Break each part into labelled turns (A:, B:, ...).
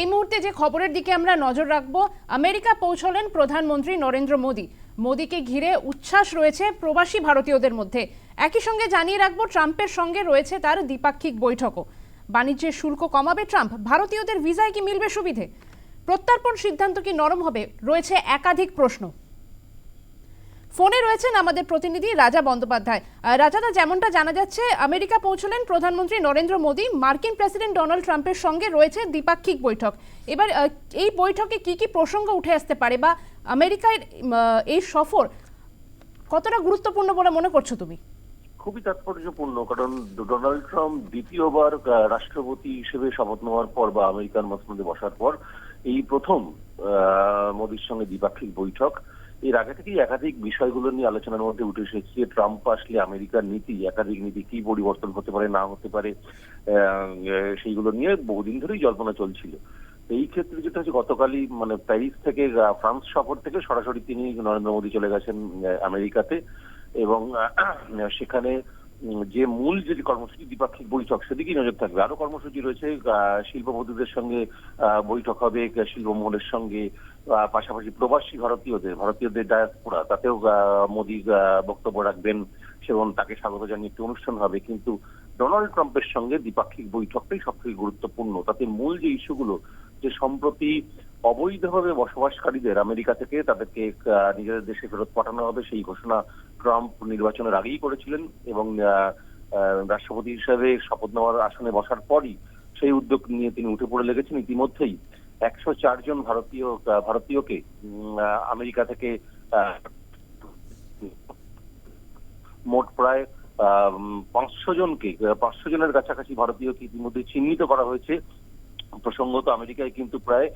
A: এই মুহূর্তে যে খবরের দিকে আমরা নজর রাখব, আমেরিকা পৌঁছলেন প্রধানমন্ত্রী নরেন্দ্র মোদী। মোদীকে ঘিরে উচ্ছ্বাস রয়েছে প্রবাসী ভারতীয়দের মধ্যে। একই সঙ্গে জানিয়ে রাখব, ট্রাম্পের সঙ্গে রয়েছে তার দ্বিপাক্ষিক বৈঠকও। বাণিজ্যের শুল্ক কমাবে ট্রাম্প, ভারতীয়দের ভিসায় কি মিলবে সুবিধে? প্রত্যর্পণ সিদ্ধান্ত কি নরম হবে? রয়েছে একাধিক প্রশ্ন। ফোনে রয়েছেন আমাদের প্রতিনিধি রাজা বন্দ্যোপাধ্যায়। রাজাদা যেমনটা জানা যাচ্ছে, আমেরিকা পৌঁছলেন প্রধানমন্ত্রী নরেন্দ্র মোদী, মার্কিন প্রেসিডেন্ট ডোনাল্ড ট্রাম্পের সঙ্গে রয়েছে দ্বিপাক্ষিক বৈঠক। এবার এই বৈঠকে কি কি প্রসঙ্গ উঠে আসতে পারে বা আমেরিকার এই সফর কতটা গুরুত্বপূর্ণ বলে মনে করছ তুমি?
B: খুবই তাৎপর্যপূর্ণ, কারণ ডোনাল্ড ট্রাম্প দ্বিতীয়বার রাষ্ট্রপতি হিসেবে শপথ নেওয়ার পর বা আমেরিকার মধ্যে বসার পর, এই প্রথম মোদীর সঙ্গে দ্বিপাক্ষিক বৈঠক। এর আগে থেকেই একাধিক বিষয়গুলো নিয়ে আলোচনার মধ্যে উঠে এসেছে। ট্রাম্প আসলে আমেরিকার নীতি, একাধিক নীতি কি পরিবর্তন হতে পারে, না হতে পারে সেইগুলো নিয়ে বহুদিন ধরেই জল্পনা চলছিল। এই ক্ষেত্রে যেটা হচ্ছে, গতকালই মানে প্যারিস থেকে ফ্রান্স সফর থেকে সরাসরি তিনি নরেন্দ্র মোদী চলে গেছেন আমেরিকাতে এবং সেখানে যে মূল যে কর্মসূচি দ্বিপাক্ষিক বৈঠক সেদিকেই নজর থাকবে। আরও কর্মসূচি রয়েছে শিল্পপতিদের সঙ্গে বৈঠক হবে শিল্পমহলের সঙ্গে পাশাপাশি প্রবাসী ভারতীয়দের ভারতীয়দের ডায়াসপোরা তাতেও মোদী বক্তব্য রাখবেন এবং তাকে স্বাগত জানিয়ে একটি অনুষ্ঠান হবে। কিন্তু ডোনাল্ড ট্রাম্পের সঙ্গে দ্বিপাক্ষিক বৈঠকটাই সব থেকে গুরুত্বপূর্ণ। তাতে মূল যে ইস্যুগুলো, যে সম্প্রতি অবৈধভাবে বসবাসকারীদের, আমেরিকা থেকে তাদেরকে নিজেদের দেশে ফেরত পাঠানো হবে, সেই ঘোষণা ট্রাম্প নির্বাচনের আগেই করেছিলেন এবং রাষ্ট্রপতি হিসেবে শপথ নেওয়ার আসনে বসার পরই সেই উদ্যোগ নিয়ে তিনি উঠে পড়ে লেগেছেন। ইতিমধ্যেই একশো জন ভারতীয় ভারতীয়কে আমেরিকা থেকে মোট প্রায় পাঁচশো জনকে, পাঁচশো জনের কাছাকাছি ভারতীয়কে ইতিমধ্যে চিহ্নিত করা হয়েছে। প্রসঙ্গত আমেরিকায় কিন্তু প্রায়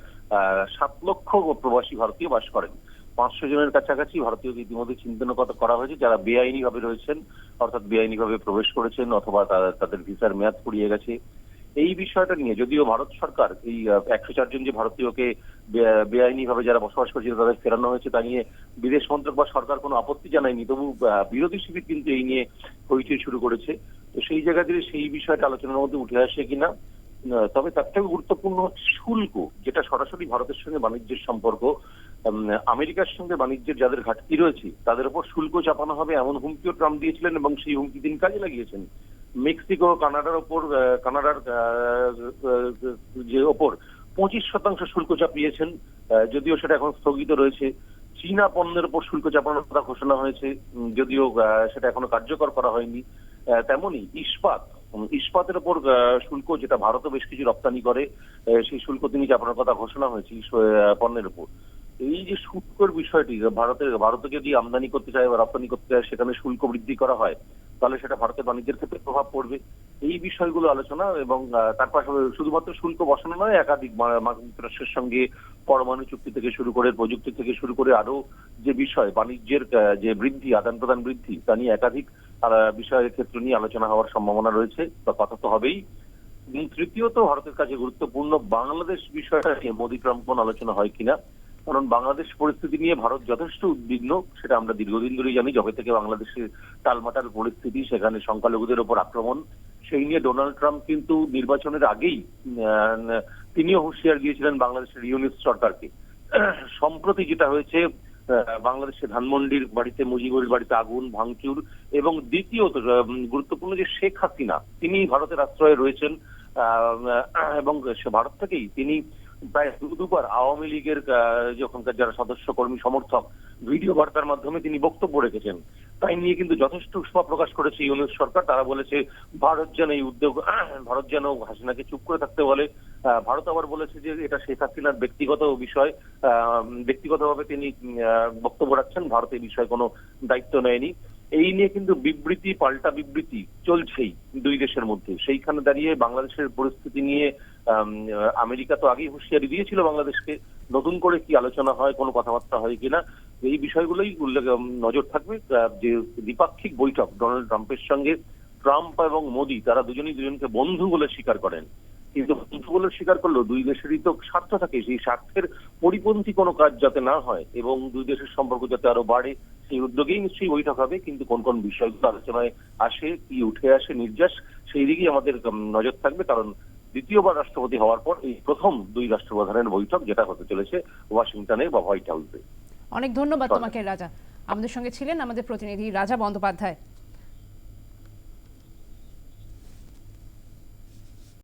B: সাত লক্ষ প্রবাসী ভারতীয় বাস করেন। পাঁচশো জনের কাছাকাছি ভারতীয়কে ইতিমধ্যে চিহ্নিত করা- হয়েছে যারা বেআইনি ভাবে রয়েছেন, অর্থাৎ বেআইনি ভাবে প্রবেশ করেছেন অথবা তাদের ভিসার মেয়াদ ফুরিয়ে গেছে। এই বিষয়টা নিয়ে যদিও ভারত সরকার এই একশো চারজন যে ভারতীয়কে বেআইনি ভাবে যারা বসবাস করছিল তাদের ফেরানো হয়েছে তা নিয়ে বিদেশ মন্ত্রক বা সরকার কোনো আপত্তি জানায়নি। তবু বিরোধী শিবির কিন্তু এই নিয়ে হইচই শুরু করেছে। তো সেই জায়গা থেকে সেই বিষয়টা আলোচনার মধ্যে উঠে আসে কিনা তবে তার থেকে গুরুত্বপূর্ণ শুল্ক, যেটা সরাসরি ভারতের সঙ্গে বাণিজ্যের সম্পর্ক। আমেরিকার সঙ্গে বাণিজ্যের যাদের ঘাটতি রয়েছে, তাদের উপর শুল্ক চাপানো হবে এমন হুমকিও ট্রাম্প দিয়েছিলেন এবং সেই হুমকি তিনি কাজে লাগিয়েছেন। মেক্সিকো, কানাডার ওপর কানাডার যে ওপর পঁচিশ শতাংশ শুল্ক চাপিয়েছেন যদিও সেটা এখন স্থগিত রয়েছে। চীনা পণ্যের উপর শুল্ক চাপানোর কথা ঘোষণা হয়েছে যদিও সেটা এখনও কার্যকর করা হয়নি। তেমনি ইস্পাত ইস্পাতের ওপর শুল্ক যেটা ভারতও বেশ কিছু রপ্তানি করে সেই শুল্ক তিনি চাপানোর কথা ঘোষণা হয়েছে পণ্যের উপর এই যে শুল্কর বিষয়টি ভারতের ভারতে যদি আমদানি করতে চায় বা রপ্তানি করতে চায়, সেখানে শুল্ক বৃদ্ধি করা হয়, তাহলে সেটা ভারতের বাণিজ্যের ক্ষেত্রে প্রভাব পড়বে। এই বিষয়গুলো আলোচনা এবং তার পাশাপাশি শুধুমাত্র শুল্ক বসানো নয়, একাধিক যুক্তরাষ্ট্রের সঙ্গে পরমাণু চুক্তি থেকে শুরু করে, প্রযুক্তি থেকে শুরু করে আরও যে বিষয়, বাণিজ্যের যে বৃদ্ধি আদান প্রদান বৃদ্ধি, তা নিয়ে একাধিক বিষয়ের ক্ষেত্র নিয়ে আলোচনা হওয়ার সম্ভাবনা রয়েছে, বা কথা তো হবেই। এবং তৃতীয়ত, ভারতের কাছে গুরুত্বপূর্ণ বাংলাদেশ বিষয়টা নিয়ে মোদী ট্রাম্প কোন আলোচনা হয় কিনা? কারণ বাংলাদেশ পরিস্থিতি নিয়ে ভারত যথেষ্ট উদ্বিগ্ন, সেটা আমরা দীর্ঘদিন ধরেই জানি। যবে থেকে বাংলাদেশের টালমাটাল পরিস্থিতি, সেখানে সংখ্যালঘুদের ওপর আক্রমণ, সেই নিয়ে ডোনাল্ড ট্রাম্প কিন্তু নির্বাচনের আগেই তিনিও হুঁশিয়ার দিয়েছিলেন বাংলাদেশের ইউনিট সরকারকে। সম্প্রতি যেটা হয়েছে আহ, বাংলাদেশের ধানমন্ডির বাড়িতে মুজিবুর বাড়িতে আগুন ভাঙচুর এবং দ্বিতীয়ত গুরুত্বপূর্ণ যে শেখ হাসিনা তিনি ভারতের আশ্রয়ে রয়েছেন এবং ভারত থেকেই তিনি প্রায় দু দুবার আওয়ামী লীগের আহ, যে ওখানকার যারা সদস্য কর্মী সমর্থক ভিডিও বার্তার মাধ্যমে তিনি বক্তব্য রেখেছেন। তাই নিয়ে কিন্তু যথেষ্ট উষ্মা প্রকাশ করেছে ইউনিট সরকার। তারা বলেছে ভারত যেন এই উদ্যোগ ভারত যেন হাসিনাকে চুপ করে থাকতে বলে। ভারত আবার বলেছে যে এটা শেখ হাসিনার ব্যক্তিগত বিষয়। ব্যক্তিগতভাবে তিনি বক্তব্য রাখছেন। ভারত এই বিষয়ে কোনো দায়িত্ব নেয়নি। এই নিয়ে কিন্তু বিবৃতি পাল্টা বিবৃতি চলছেই দুই দেশের মধ্যে। সেইখানে দাঁড়িয়ে বাংলাদেশের পরিস্থিতি নিয়ে আমেরিকা তো আগেই হুঁশিয়ারি দিয়েছিল বাংলাদেশকে নতুন করে কি আলোচনা হয়, কোনো কথাবার্তা হয় কিনা, এই বিষয়গুলোই উল্লেখ নজর থাকবে। যে দ্বিপাক্ষিক বৈঠক ডোনাল্ড ট্রাম্পের সঙ্গে ট্রাম্প এবং মোদি, তারা দুজনেই দুজনকে বন্ধু বলে স্বীকার করেন। কিন্তু বন্ধু বলে স্বীকার করলেও দুই দেশেরই তো স্বার্থ থাকে, সেই স্বার্থের পরিপন্থী কোনো কাজ যাতে না হয় এবং দুই দেশের সম্পর্ক যাতে আরও বাড়ে, সেই উদ্যোগেই নিশ্চয়ই বৈঠক হবে, কিন্তু কোন কোন বিষয়গুলো আলোচনায় আসে, কি উঠে আসে, নির্যাস, সেই দিকেই আমাদের নজর থাকবে, কারণ দ্বিতীয়বার রাষ্ট্রপতি হওয়ার পর এই প্রথম দুই রাষ্ট্রপ্রধানের বৈঠক যেটা হতে চলেছে ওয়াশিংটনে বা হোয়াইট হাউসে।
A: অনেক
B: ধন্যবাদ।
A: তোমাকে রাজা। আমাদের সঙ্গে ছিলেন আমাদের প্রতিনিধি রাজা বন্দ্যোপাধ্যায়।